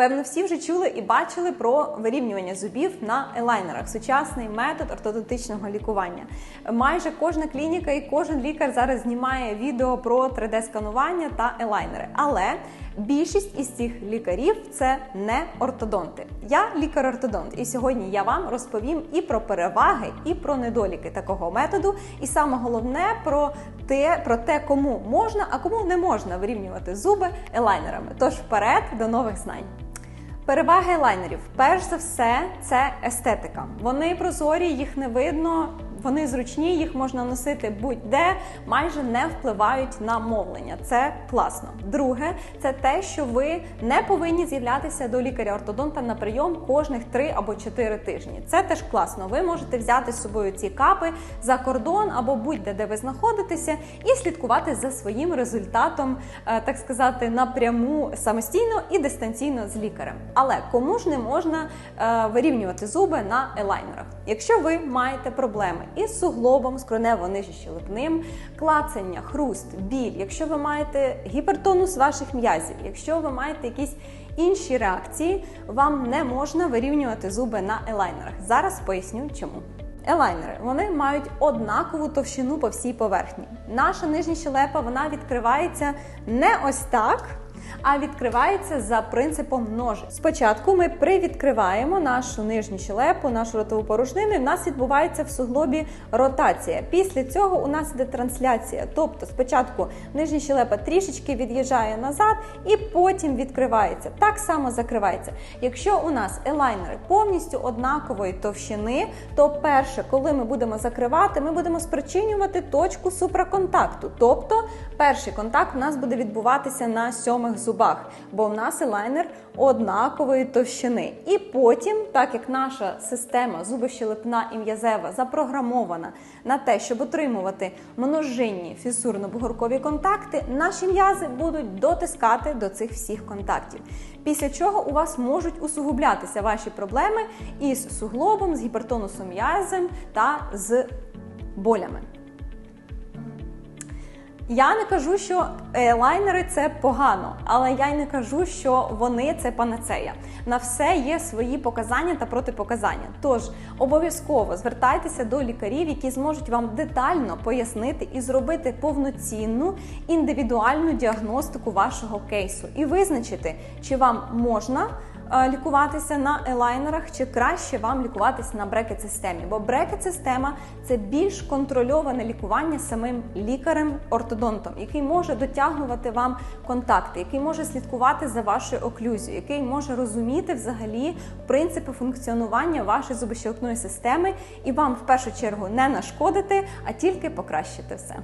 Певно, всі вже чули і бачили про вирівнювання зубів на елайнерах. Сучасний метод ортодонтичного лікування. Майже кожна клініка і кожен лікар зараз знімає відео про 3D-сканування та елайнери. Але більшість із цих лікарів це не ортодонти. Я лікар-ортодонт, і сьогодні я вам розповім і про переваги, і про недоліки такого методу. І саме головне про те, про те, кому можна, а кому не можна вирівнювати зуби елайнерами. Тож вперед до нових знань. Переваги лайнерів, Перш за все, це естетика. Вони прозорі, їх не видно, вони зручні, їх можна носити будь-де, майже не впливають на мовлення. Це класно. Друге, це те, що ви не повинні з'являтися до лікаря-ортодонта на прийом кожних 3 або 4 тижні. Це теж класно. Ви можете взяти з собою ці капи за кордон або будь-де, де ви знаходитеся, і слідкувати за своїм результатом, е, так сказати, напряму самостійно і дистанційно з лікарем. Але кому ж не можна е, вирівнювати зуби на елайнерах? Якщо ви маєте проблеми із суглобом, скронево-нижчелепним, клацання, хруст, біль, якщо ви маєте гіпертонус ваших м'язів, якщо ви маєте якісь інші реакції, вам не можна вирівнювати зуби на елайнерах. Зараз поясню чому. Елайнери вони мають однакову товщину по всій поверхні. Наша нижня щелепа вона відкривається не ось так а відкривається за принципом ножиць. Спочатку ми привідкриваємо нашу нижню щелепу, нашу ротову порожнину, і в нас відбувається в суглобі ротація. Після цього у нас іде трансляція. Тобто спочатку нижня щелепа трішечки від'їжджає назад і потім відкривається. Так само закривається. Якщо у нас елайнери повністю однакової товщини, то перше, коли ми будемо закривати, ми будемо спричинювати точку супраконтакту. Тобто перший контакт у нас буде відбуватися на сьомих зубах, бо в нас елайнер однакової товщини. І потім, так як наша система зубощелепна і м'язева запрограмована на те, щоб отримувати множинні фісурно-бугоркові контакти, наші м'язи будуть дотискати до цих всіх контактів. Після чого у вас можуть усугублятися ваші проблеми із суглобом, з гіпертонусом м'язем та з болями. Я не кажу, що лайнери це погано, але я й не кажу, що вони це панацея. На все є свої показання та протипоказання. Тож обов'язково звертайтеся до лікарів, які зможуть вам детально пояснити і зробити повноцінну індивідуальну діагностику вашого кейсу і визначити, чи вам можна. Лікуватися на елайнерах чи краще вам лікуватися на брекет-системі, бо брекет-система це більш контрольоване лікування самим лікарем-ортодонтом, який може дотягнувати вам контакти, який може слідкувати за вашою оклюзією, який може розуміти взагалі принципи функціонування вашої зубощелкної системи і вам в першу чергу не нашкодити, а тільки покращити все.